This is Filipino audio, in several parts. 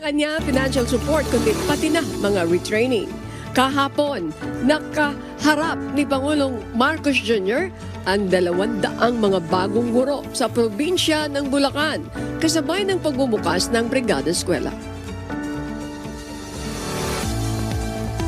lang anya financial support kundi pati na mga retraining. Kahapon, nakaharap ni Pangulong Marcos Jr. ang dalawandaang mga bagong guro sa probinsya ng Bulacan kasabay ng pagbubukas ng Brigada Eskwela.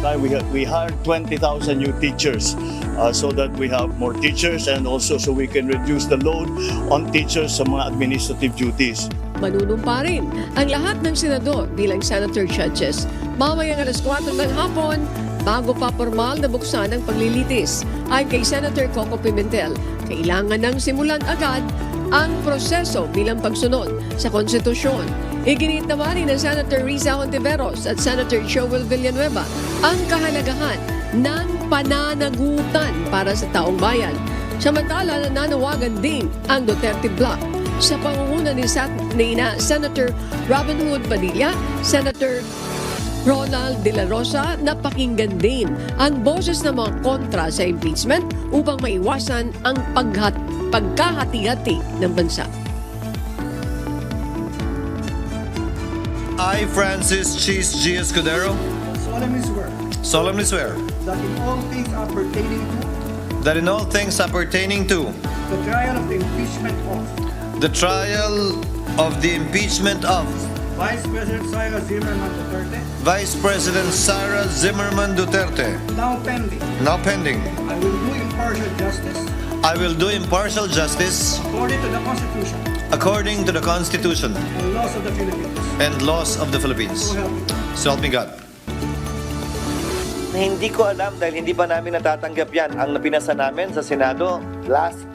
We, we hired 20,000 new teachers uh, so that we have more teachers and also so we can reduce the load on teachers sa mga administrative duties. Manunumpa rin ang lahat ng senador bilang senator judges. Mamayang alas 4 ng hapon, bago pa formal na buksan ang paglilitis. Ay kay Senator Coco Pimentel, kailangan nang simulan agad ang proseso bilang pagsunod sa konstitusyon. Iginit naman ni na Senator Riza Hontiveros at Senator Joel Villanueva ang kahalagahan ng pananagutan para sa taong bayan. Samantala, nananawagan din ang Duterte Bloc sa pangunguna ni, Sat, ni na Senator Robin Hood Padilla, Senator Ronald De La Rosa na pakinggan din ang boses ng mga kontra sa impeachment upang maiwasan ang paghat, pagkahati-hati ng bansa. I, Francis Cheese G. Escudero, solemnly swear solemnly swear that in all things appertaining to that in all things appertaining to the trial of the impeachment of the trial of the impeachment of Vice President Cyril Zimmerman Duterte, Vice President Sara Zimmerman Duterte, now pending, now pending, I will do impartial justice I will do impartial justice according to the Constitution according to the Constitution and laws of the Philippines. and laws of the Philippines. So help me. So help me God. hindi ko alam dahil hindi pa namin natatanggap yan. Ang napinasa namin sa Senado last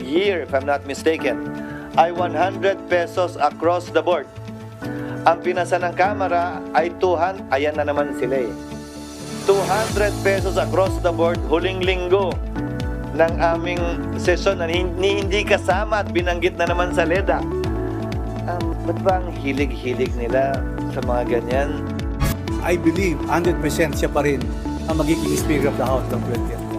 year, if I'm not mistaken, ay 100 pesos across the board. Ang pinasa ng Kamara ay 200, ayan na naman sila eh. 200 pesos across the board huling linggo ng aming sesyon na hindi, kasama at binanggit na naman sa LEDA. Um, ba't ba ang hilig-hilig nila sa mga ganyan? I believe 100% siya pa rin ang magiging Speaker of the House ng 20th Congress.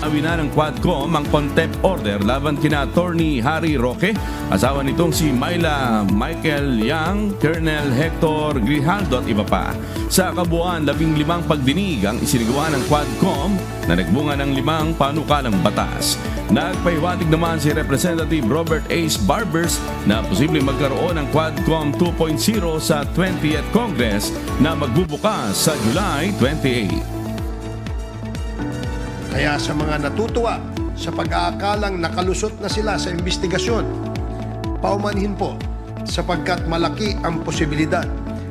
Awina ng Quadcom ang contempt order laban kina Attorney Harry Roque, asawa nitong si Myla Michael Yang, Colonel Hector Grijaldo at iba pa. Sa kabuuan, labing limang pagdinig ang isinagawa ng Quadcom na nagbunga ng limang panukalang batas. Nagpahiwatig naman si Representative Robert Ace Barbers na posibleng magkaroon ng Quadcom 2.0 sa 20th Congress na magbubukas sa July 28. Kaya sa mga natutuwa sa pag-aakalang nakalusot na sila sa investigasyon, paumanhin po sapagkat malaki ang posibilidad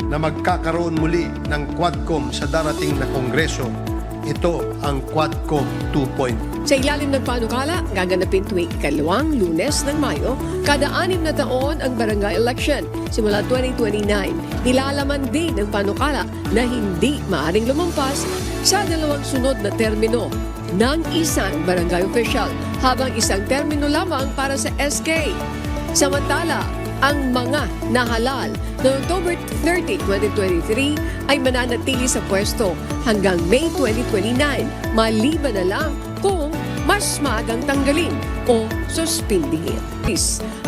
na magkakaroon muli ng Quadcom sa darating na Kongreso. Ito ang Quadcom 2.0. Sa ilalim ng panukala, gaganapin tuwing ikalawang lunes ng Mayo, kada anim na taon ang barangay election simula 2029. Nilalaman din ng panukala na hindi maaring lumampas sa dalawang sunod na termino ng isang barangay official habang isang termino lamang para sa SK. Samantala, ang mga nahalal noong October 30, 2023 ay mananatili sa pwesto hanggang May 2029 maliban na lang kung mas maagang tanggalin o suspindihin.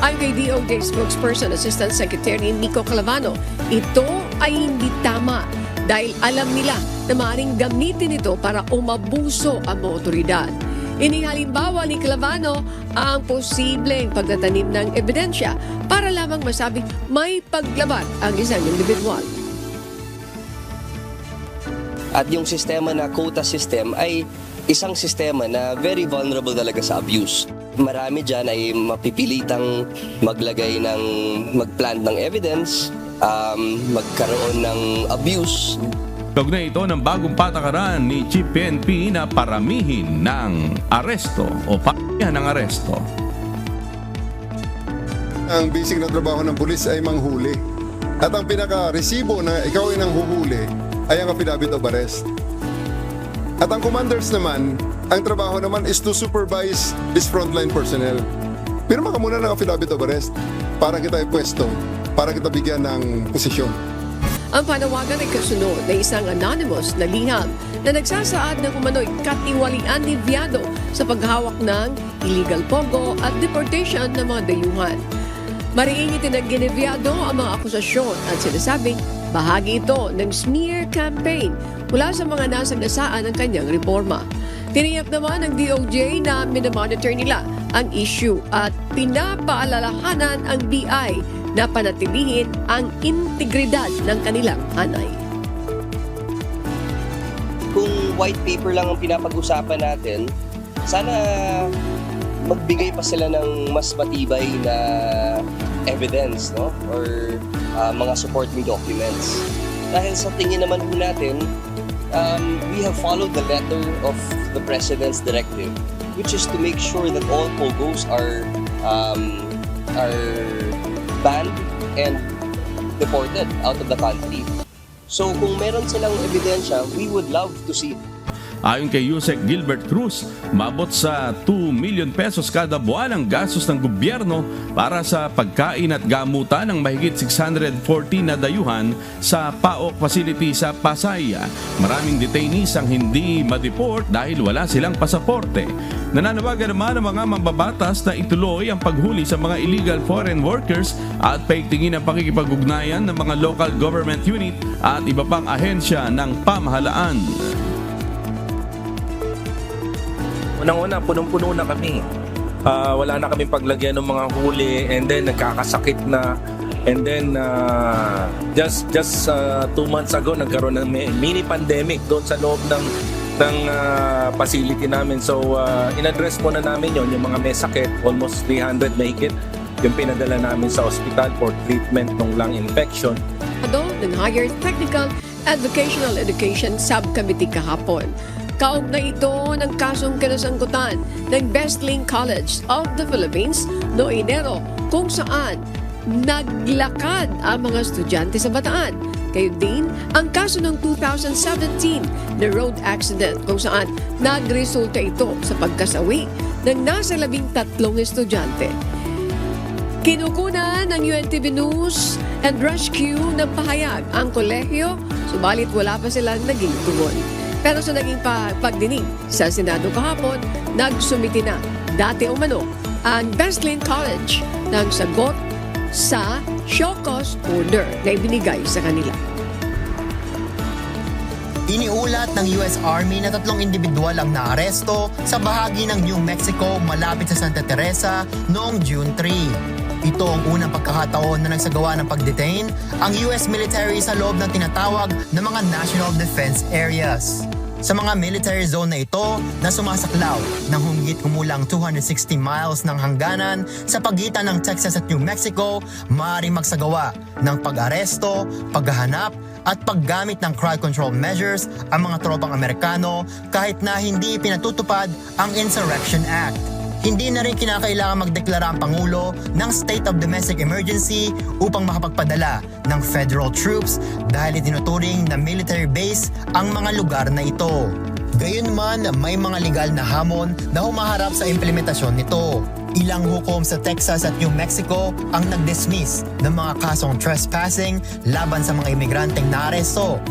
Ayon kay DOJ spokesperson Assistant Secretary Nico Calavano, ito ay hindi tama dahil alam nila na maaaring gamitin ito para umabuso ang mga otoridad. Inihalimbawa ni Clavano ang posibleng pagtatanim ng ebidensya para lamang masabing may paglaban ang isang individual. At yung sistema na quota system ay isang sistema na very vulnerable talaga sa abuse. Marami dyan ay mapipilitang maglagay ng, magplant ng evidence, um, magkaroon ng abuse, Kaugnay ito ng bagong patakaran ni Chief PNP na paramihin ng aresto o paramihan ng aresto. Ang basic na trabaho ng pulis ay manghuli. At ang pinaka-resibo na ikaw ay nang huhuli ay ang affidavit of arrest. At ang commanders naman, ang trabaho naman is to supervise his frontline personnel. Pirma ka muna ng affidavit of arrest para kita ipwesto, para kita bigyan ng posisyon. Ang panawagan ay kasunod na isang anonymous na liham na nagsasaad ng umano'y katiwalian ni Viado sa paghawak ng illegal pogo at deportation ng mga dayuhan. Mariing itinanggi ni Viado ang mga akusasyon at sinasabing bahagi ito ng smear campaign mula sa mga nasagasaan ng kanyang reforma. Tiniyak naman ng DOJ na minamonitor nila ang issue at pinapaalalahanan ang BI na panatilihin ang integridad ng kanilang hanay. Kung white paper lang ang pinapag-usapan natin, sana magbigay pa sila ng mas matibay na evidence no or uh, mga supporting documents. Dahil sa tingin naman po natin, um, we have followed the letter of the President's directive, which is to make sure that all POGOs are um, are banned and deported out of the country. So kung meron silang ebidensya, we would love to see Ayon kay Yusek Gilbert Cruz, mabot sa 2 million pesos kada buwan ang gastos ng gobyerno para sa pagkain at gamutan ng mahigit 640 na dayuhan sa PAOK facility sa Pasay. Maraming detainees ang hindi madeport dahil wala silang pasaporte. Nananawagan naman ang mga mambabatas na ituloy ang paghuli sa mga illegal foreign workers at paigtingin ang pakikipag-ugnayan ng mga local government unit at iba pang ahensya ng pamahalaan. Unang-una, punong-puno na kami. Ah, wala na kami paglagyan ng mga huli and then nagkakasakit na and then ah, just just ah, two months ago nagkaroon ng mi- mini pandemic doon sa loob ng ng ah, facility namin so ah, in-address mo na namin yon yung mga may sakit almost 300 mahigit yung pinadala namin sa ospital for treatment ng lung infection Ado ng Higher Technical and Vocational Education Subcommittee kahapon. Kaugnay ito ng kasong kinasangkutan ng Bestling College of the Philippines no Enero kung saan naglakad ang mga estudyante sa Bataan. Kayo din ang kaso ng 2017 na road accident kung saan nagresulta ito sa pagkasawi ng nasa labing tatlong estudyante. Kinukunan ng UNTV News and Rescue ng pahayag ang kolehiyo, subalit wala pa silang naging tugon. Pero sa naging pa- pagdinig sa Senado kahapon, nagsumiti na dati umano ang Bestlin College ng sagot sa show cause order na ibinigay sa kanila. Iniulat ng US Army na tatlong individual ang naaresto sa bahagi ng New Mexico malapit sa Santa Teresa noong June 3. Ito ang unang pagkakataon na nagsagawa ng pagdetain ang US military sa loob ng tinatawag na mga National Defense Areas. Sa mga military zone na ito na sumasaklaw ng humigit kumulang 260 miles ng hangganan sa pagitan ng Texas at New Mexico, maaaring magsagawa ng pag-aresto, paghahanap at paggamit ng crowd control measures ang mga tropang Amerikano kahit na hindi pinatutupad ang Insurrection Act. Hindi na rin kinakailangan magdeklara ang Pangulo ng State of Domestic Emergency upang makapagpadala ng federal troops dahil itinuturing na military base ang mga lugar na ito. Gayunman, may mga legal na hamon na humaharap sa implementasyon nito. Ilang hukom sa Texas at New Mexico ang nag-dismiss ng mga kasong trespassing laban sa mga imigranteng naaresto.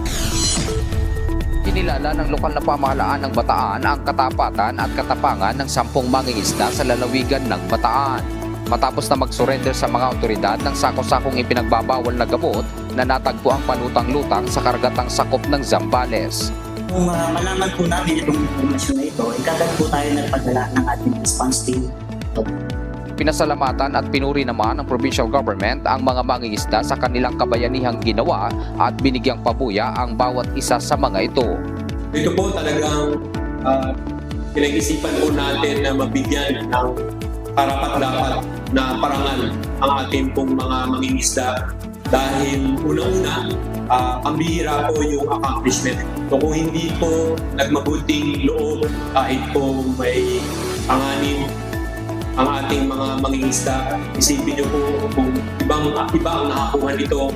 Kinilala ng lokal na pamahalaan ng Bataan ang katapatan at katapangan ng sampung mangingisda sa lalawigan ng Bataan. Matapos na mag-surrender sa mga otoridad ng sako-sakong ipinagbabawal na gamot na natagpo ang panutang-lutang sa karagatang sakop ng Zambales. Kung uh, malaman po namin itong informasyon na ito, ikagad po tayo nagpadala ng ating response team. Pinasalamatan at pinuri naman ng provincial government ang mga mangingisda sa kanilang kabayanihang ginawa at binigyang pabuya ang bawat isa sa mga ito. Ito po talagang uh, pinag-isipan po natin na mabigyan ng karapat-dapat na parangal ang ating pong mga mangingisda dahil unang-una, uh, ang bihira po yung accomplishment. So kung hindi po nagmabuting loob kahit po may panganin ang ating mga mangingisda, isipin niyo po kung ibang iba ang nakakuha nito